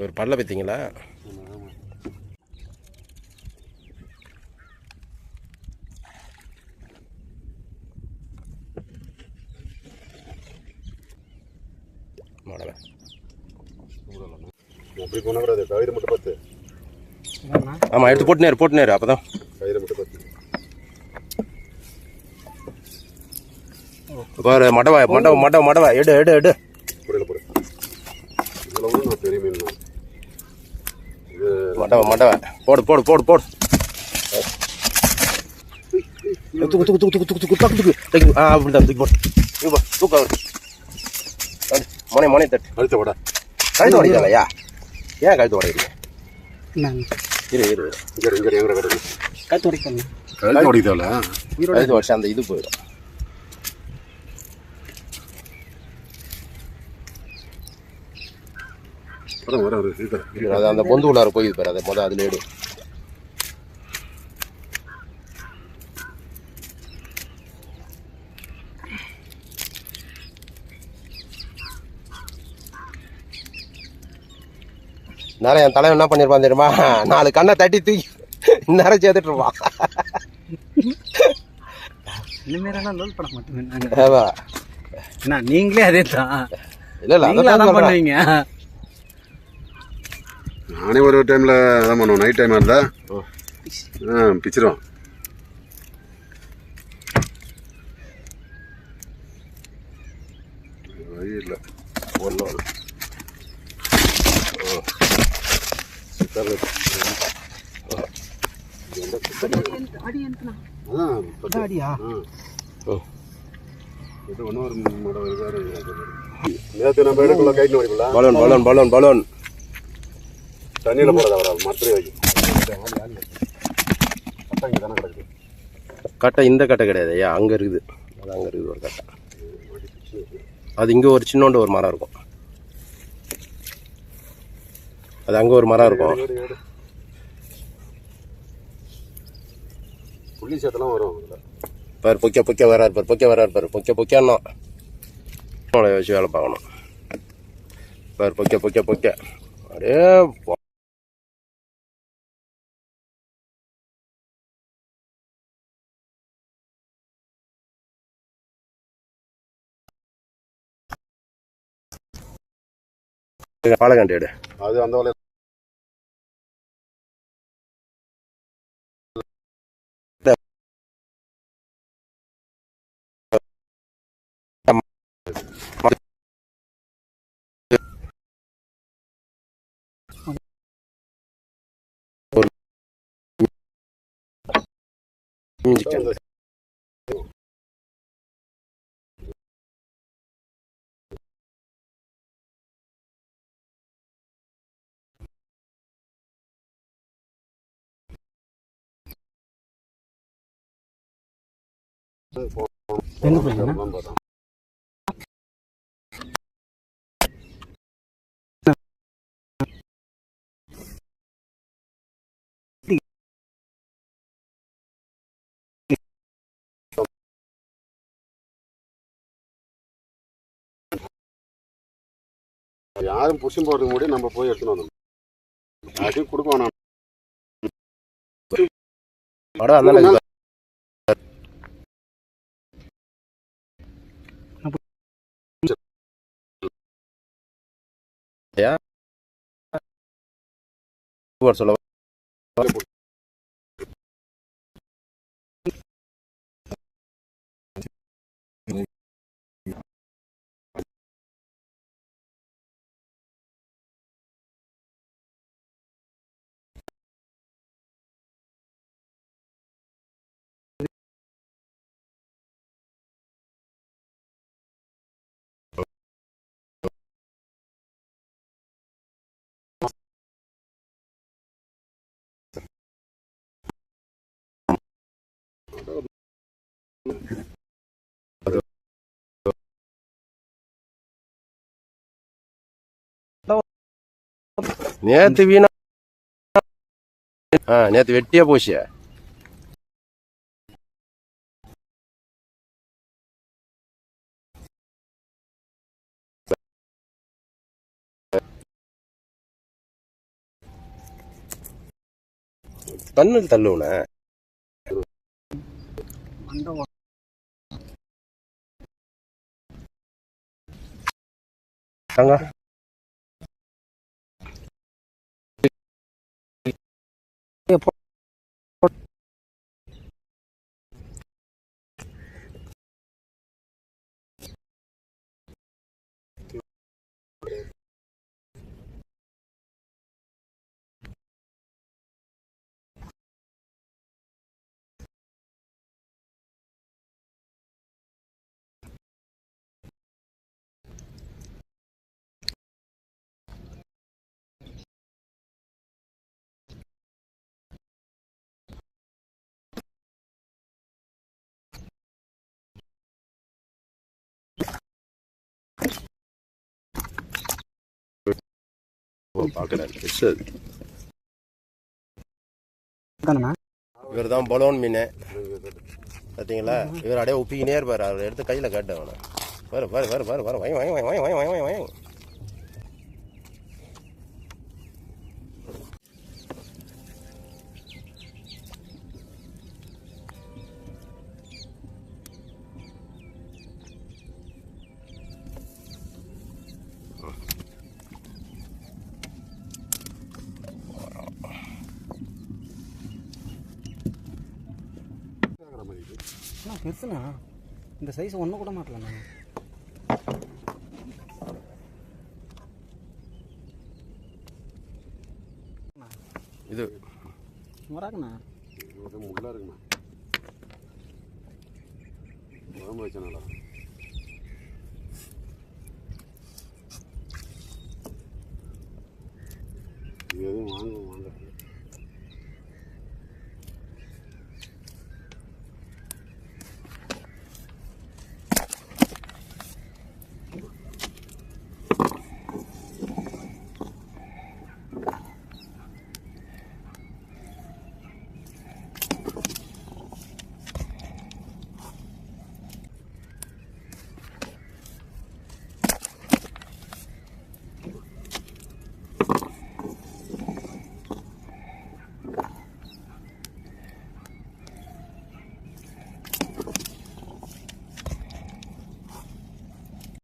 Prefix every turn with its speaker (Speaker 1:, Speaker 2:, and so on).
Speaker 1: ஒரு பல்ல
Speaker 2: பார்த்தீங்களா
Speaker 1: மாடலை
Speaker 2: அப்படி போனாங்க கயிறு மட்டும்
Speaker 1: ஆமாம் எடுத்து போட்டுனேரு போட்டுனேரு அப்போ தான்
Speaker 2: கயிறு மட்டும்
Speaker 1: பாரு மடவா மடவ மடவ மடவா எடு எடு எடு.
Speaker 2: போடு
Speaker 1: மடவ மடவ. போடு போடு போடு போடு. தூக்கு தூக்கு தூக்கு தூக்கு தூக்கு தூக்கு தூக்கு. தூக்கு ஆ அப்படி தான் தூக்கி போடு தூக்கு போ, தூக்கு மொனை மொனை தட்டு.
Speaker 2: அழுத்த விட.
Speaker 1: கழுத்து உடைக்கலையா? ஏன் கழுத்து உடைக்கிறீங்க இரு இரு இரு.
Speaker 2: கிடக்கு
Speaker 3: கற்று உடைக்கணும்.
Speaker 2: கழுத்து உடைக்கல.
Speaker 1: கழுத்து உடச்சு அந்த இது போயிடும்
Speaker 2: வர வர வர சீக்கிரம்
Speaker 1: இரு, அது அந்த பொந்து உள்ளார போய் பாரு அதை மொதல் அதில் எடு. நேரம் என் தலைவன் என்ன பண்ணிருப்பான் தெரியுமா? நாலு கண்ணை தட்டி தூக்கி நேரம் சேர்த்துட்டு இருப்பான்.
Speaker 3: நாங்கள்
Speaker 1: ஆமா.
Speaker 3: என்ன நீங்களே அதே தான்
Speaker 1: இல்ல இல்ல அதான்.
Speaker 3: பண்ணுவீங்க.
Speaker 2: நானே ஒரு டைமில் அதான் பண்ணுவோம்? நைட் டைமாக இருந்தால் ஆ பிச்சிரும் வழி இல்லை. போடலாம் நேற்று நம்ம எடுக்கலாம் கைட்டு வடிக்கலாம்
Speaker 1: பலூன் பலூன் பலூன் பலூன்.
Speaker 2: தண்ணியில் போகிறதா வர மரத்துலேயே வைக்கும் அதான் இங்கே தானே கிடக்குது.
Speaker 1: கட்டை இந்த கட்டை கிடையாது ஐயா அங்கே இருக்குது. அது அங்கே இருக்குது ஒரு கட்டை. அது இங்கே ஒரு சின்னோண்டு ஒரு மரம் இருக்கும். அது அங்கே ஒரு மரம் இருக்கும்.
Speaker 2: புள்ளி சேத்தெல்லாம் வரும்
Speaker 1: பாரு பொக்க பொக்க வராரு பாரு பொக்க வராரு பாரு பொக்க பொக்கன்னா வச்சு வேலை பார்க்கணும். பாரு பொக்க பொக்க பொக்க அப்படியே பாலகாண்டி எடு
Speaker 2: அது அந்த வலையில்
Speaker 1: மிஞ்சிச்சு.
Speaker 3: எங்கே
Speaker 2: பார்த்தோம் யாரும் புஷிங் போடுறதுக்கு முன்னாடி நம்ம போய் எடுத்துன்னு வந்தோம் யாரையும் கொடுக்க வேணாம்.
Speaker 1: சொல்ல நேத்து வீணா ஆ நேத்து வெட்டியா போச்சு. கண்ணில் தள்ளுவன.
Speaker 3: 刚
Speaker 1: 刚。பார்க்குறேன்.
Speaker 3: தானண்ணா
Speaker 1: இவர் தான் பலோன் மீன். பார்த்தீங்களா இவர் அப்படியே உப்பிக்கினே இருப்பார். அவர் எடுத்து கையில் காட்டு அவனை பாரு பாரு பாரு பாரு பாரு வாங்கி வாங்கி வாங்கி வாங்கி வாங்கி வாங்கி
Speaker 3: பெருசுண்ணா இந்த சைஸ் ஒன்று கூட மாட்டலண்ணா.
Speaker 1: இது.
Speaker 3: வராங்கண்ணா
Speaker 2: இது முள்ளா இருக்குண்ணா. குழம்பு வச்சனாடா